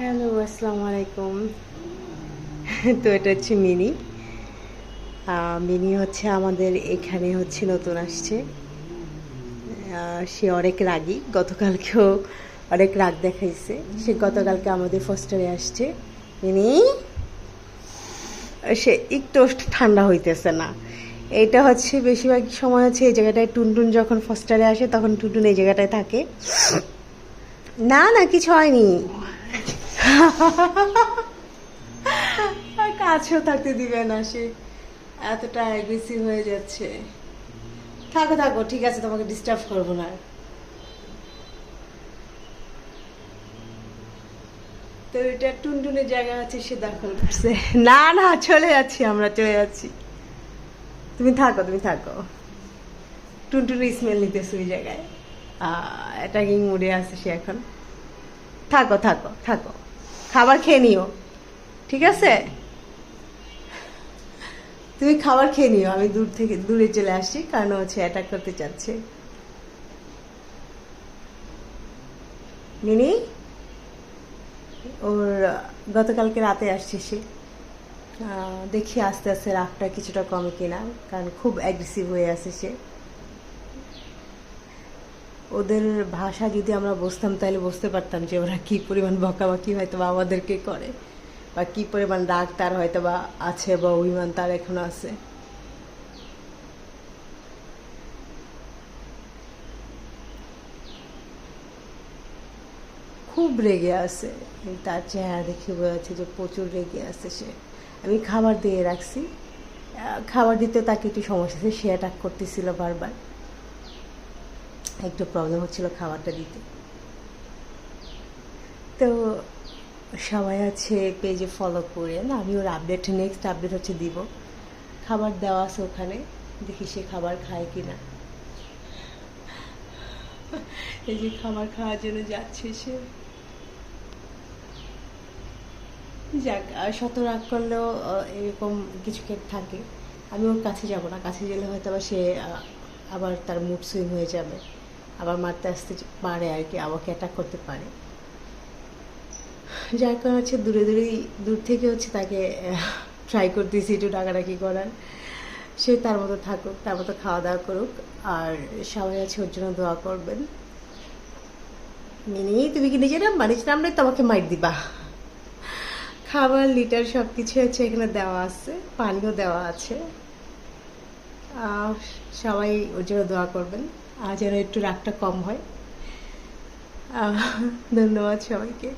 Hello, আসসালামু আলাইকুম। তো এটা হচ্ছে মিনি। মিনি হচ্ছে আমাদের এখানে হচ্ছে নতুন আসছে। সে অনেক রাগী। গতকালকেও অনেক রাগ দেখাইছে। সে গতকালকে আমাদের ফস্টারে আসছে। মিনি, সে একটু ঠান্ডা হইতেছে না। এটা হচ্ছে বেশিরভাগ সময় হচ্ছে এই জায়গাটায় টুনটুন যখন ফস্টারে আসে, তখন টুনটুন এই জায়গাটায় থাকে। না না, কিছু হয়নি। কাছেও থাকতে দিবে না সে। এতটা অ্যাগ্রেসিভ হয়ে যাচ্ছে। থাকো থাকো, ঠিক আছে, তোমাকে ডিস্টার্ব করব না। তো এটা টুনটুনের জায়গা আছে, সে দখল করছে। না না, চলে যাচ্ছি আমরা, চলে যাচ্ছি। তুমি থাকো তুমি থাকো। টুনটুনের স্মেল নিতেছে ওই জায়গায়। অ্যাটাকিং মুডে আছে সে এখন। থাকো থাকো থাকো। খাবার খেয়ে নিও। ঠিক আছে? তুমি খাবার খেয়ে নিও, আমি দূর থেকে, দূরে চলে আসছি, কারণ হচ্ছে অ্যাটাক করতে চাচ্ছে। মিনি? ওর, গতকালকে রাতে আসছে সে। দেখি আস্তে আস্তে রাগটা কিছুটা কমে কিনা, কারণ খুব অ্যাগ্রেসিভ হয়ে আছে সে। ওদের ভাষা যদি আমরা বুঝতাম, তাহলে বুঝতে পারতাম যে ওরা কি পরিমাণ বকাবাকি হয়তো বা আমাদেরকে করে বা কি পরিমাণ রাগ তার হয়তো বা আছে বা অভিমান তার এখনও আছে। খুব রেগে আছে। তার চেহারা দেখে বোঝা যাচ্ছে যে প্রচুর রেগে আছে সে। আমি খাবার দিয়ে রাখছি। খাবার দিতে তাকে একটু সমস্যা সে অ্যাটাক করতেছিল বারবার। একটু প্রবলেম হচ্ছিল খাবারটা দিতে। তো সবাই আছে পেজে ফলো করে, না, আমি ওর আপডেট নেক্সট আপডেট হচ্ছে দিব। খাবার দেওয়া আছে ওখানে, দেখি সে খাবার খায় কি না এই যে খাবার খাওয়ার জন্য যাচ্ছে সে। যাক শত রাগ করলেও এরকম কিছু কেক থাকে। আমি ওর কাছে যাব না, কাছে গেলে হয়তো আবার সে আবার তার মুড সুইং হয়ে যাবে। আবার মারতে আসতে পারে আর কি, আমাকে অ্যাটাক করতে পারে। যার কারণে হচ্ছে দূরে দূরেই, দূর থেকে হচ্ছে তাকে ট্রাই করতেছি একটু ডাকাডাকি করার। সে তার মতো থাকুক, তার মতো খাওয়া দাওয়া করুক, আর সবাই আছে ওর জন্য দোয়া করবেন। মিনি তুমি কি নিজে নামবা নিজে নামলে তোমাকে মাইট দিবা। খাবার লিটার সব কিছু হচ্ছে এখানে দেওয়া আছে, পানিও দেওয়া আছে। সবাই ওর জন্য দোয়া করবেন। যেন একটু রাগটা কম হয়। ধন্যবাদ সবাইকে।